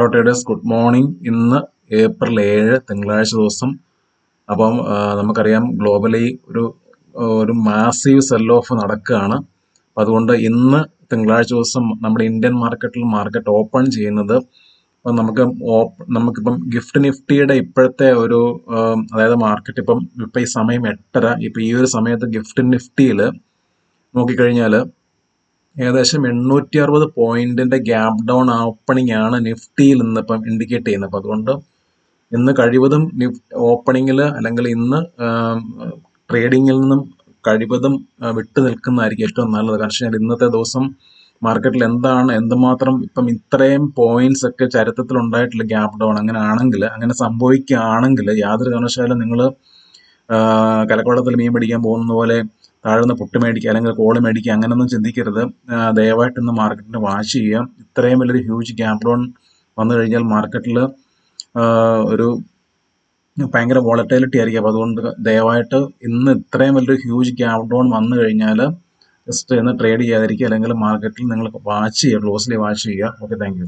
Hello traders good morning. ഇന്ന് April ഏഴ് തിങ്കളാഴ്ച ദിവസം. അപ്പം നമുക്കറിയാം ഗ്ലോബലി ഒരു ഒരു മാസീവ് സെൽ ഓഫ് നടക്കുകയാണ്. അപ്പം അതുകൊണ്ട് ഇന്ന് തിങ്കളാഴ്ച ദിവസം നമ്മുടെ ഇന്ത്യൻ മാർക്കറ്റിൽ മാർക്കറ്റ് ഓപ്പൺ ചെയ്യുന്നത്. അപ്പം നമുക്ക് നമുക്കിപ്പം ഗിഫ്റ്റ് നിഫ്റ്റിയുടെ ഇപ്പോഴത്തെ ഒരു അതായത് മാർക്കറ്റ് ഇപ്പം ഇപ്പം ഈ സമയം എട്ടര. ഇപ്പം ഈ ഒരു സമയത്ത് ഗിഫ്റ്റ് നിഫ്റ്റിയിൽ നോക്കിക്കഴിഞ്ഞാൽ ഏകദേശം എണ്ണൂറ്റി അറുപത് പോയിന്റിന്റെ ഗ്യാപ് ഡൗൺ ഓപ്പണിംഗ് ആണ് നിഫ്റ്റിയിൽ ഇന്ന് ഇപ്പം ഇൻഡിക്കേറ്റ് ചെയ്യുന്നത്. അപ്പം അതുകൊണ്ട് ഇന്ന് കഴിവതും ഓപ്പണിങ്ങിൽ അല്ലെങ്കിൽ ഇന്ന് ട്രേഡിങ്ങിൽ നിന്നും കഴിവതും വിട്ടു നിൽക്കുന്നതായിരിക്കും ഏറ്റവും നല്ലത്. കാരണം ഇന്നത്തെ ദിവസം മാർക്കറ്റിൽ എന്താണ് എന്തുമാത്രം ഇപ്പം ഇത്രയും പോയിന്റ്സ് ഒക്കെ ചരിത്രത്തിൽ ഉണ്ടായിട്ടുള്ള ഗ്യാപ് ഡൗൺ അങ്ങനെ ആണെങ്കിൽ അങ്ങനെ സംഭവിക്കുകയാണെങ്കിൽ യാതൊരു കാരണവശാലും നിങ്ങൾ കലക്കവളത്തിൽ മീൻ പിടിക്കാൻ പോകുന്ന പോലെ താഴ്ന്ന പുട്ട് മേടിക്കുക അല്ലെങ്കിൽ കോൾ മേടിക്കുക അങ്ങനെയൊന്നും ചിന്തിക്കരുത്. ദയവായിട്ടൊന്ന് മാർക്കറ്റിന് വാച്ച് ചെയ്യുക. ഇത്രയും വലിയൊരു ഹ്യൂജ് ഗ്യാപ് ഡൗൺ വന്നു കഴിഞ്ഞാൽ മാർക്കറ്റിൽ ഒരു ഭയങ്കര വോളറ്റിലിറ്റി ആയിരിക്കും. അപ്പോൾ അതുകൊണ്ട് ദയവായിട്ട് ഇന്ന് ഇത്രയും വലിയൊരു ഹ്യൂജ് ഗ്യാപ് ഡൗൺ വന്നു കഴിഞ്ഞാൽ ജസ്റ്റ് ഇന്ന് ട്രേഡ് ചെയ്യാതിരിക്കുക അല്ലെങ്കിൽ മാർക്കറ്റിൽ നിങ്ങൾ വാച്ച് ചെയ്യുക ക്ലോസ്ലി വാച്ച് ചെയ്യുക. Okay thank